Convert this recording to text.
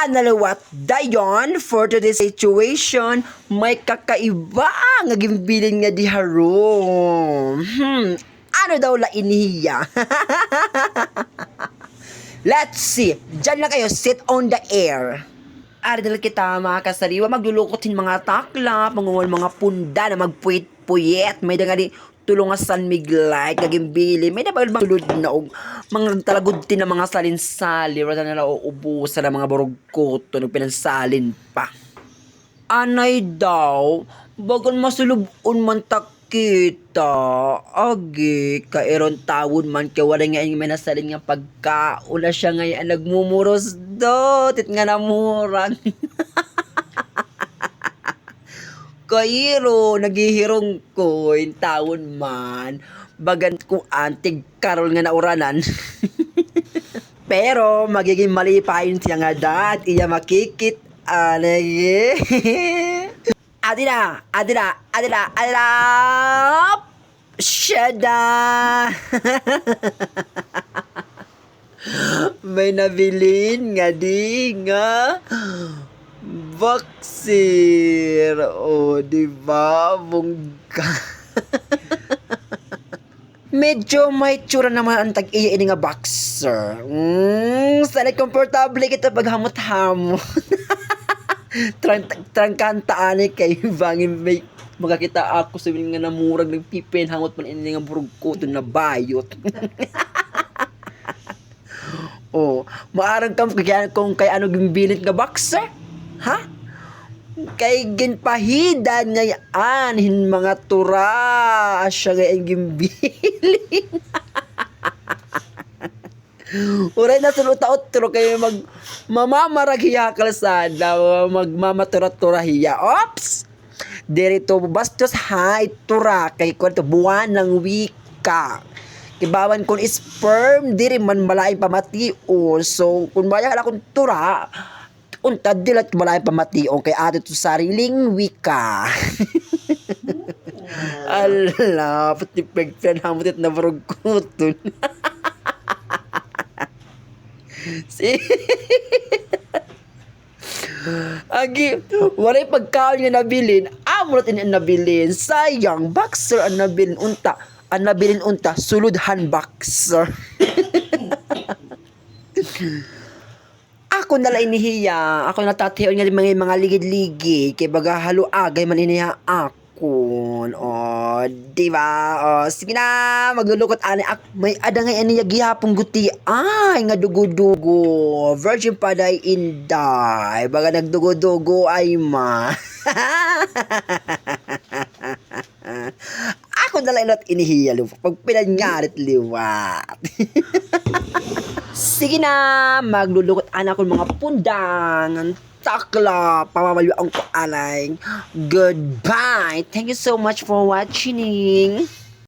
Analawat dayon for today's situation may kakaiba nga gimbilin nga di harom. Hmm, ano daw la iniya? Let's see. Diyan na kayo, sit on the air. Ardal kita mga kasariwa, maglulukotin mga takla, mangungol mga punda na magpuit-puyet. May nga di tulong nga San Miglay, kagimbili. May nabal bang tulod na og mga talagod na mga salin-sali. Rata nila uubusan ng mga borogkoto nung pinansalin pa. Anay daw, bagon masulubon man takita. Agi, kairon tawon man kay wala nga yung minasalin nga pagkaon na siya ngayon nagmumuros do. Tit nga namurang. Kairo, naghihirong ko, yung tawon man. Bagan ko antig karol nga nauranan. Pero magiging mali pa yun siya nga dat. Iya makikit. Anay. Adina, Adina, Adina, alap! Shada! May nabilin nga di nga. Boxer. O, di ba? Bungga. Medyo may tsura naman ang tag-iya ini nga boxer. Mm, sanay komportable kita paghamot-hamot. Trang trangkanta ani kay bangin may makakita ako sa nga namurag nagpipen hamot man ini nga burog ko na bayot. oh, maarang kam kaya kung kay ano gimbilit nga boxer? Ha? Kay ginpahidan nga anhin mga tura siya nga ang gimbilit. Uray na sunod taot turo kayo mag mamamarag hiya kalsada, magmamatura-tura hiya. Ops! Dirito bastos ha, itura kay kwento buwan ng wika. Kibawan kun sperm, diri man malain pamation. So, kung maya akong tura, unta dilat malain pamation kay ato to sariling wika. Ala, pati pegpen hamutit na barugkutun. si Agi, walay pagkaon nga nabilin, amulot ini ang nabilin. Sayang, boxer ang nabilin unta. Ang nabilin unta, suludhan boxer. Ako nala inihiya. Ako natatiyon nga mga mga ligid-ligid. Kay baga haluagay man iniha ako. O, di ba? O, sige na, maglulukot ani ak may ada nga aniya gihapong guti. Ay, nga dugo-dugo. Virgin pa day inday. Baga nagdugo-dugo ay ma. ako na lang inot inihiya lupa. Pag pinanyarit liwat. Sige na, maglulukot anak ko mga pundang takla pamamalyo ang ko alay. Goodbye. Thank you so much for watching.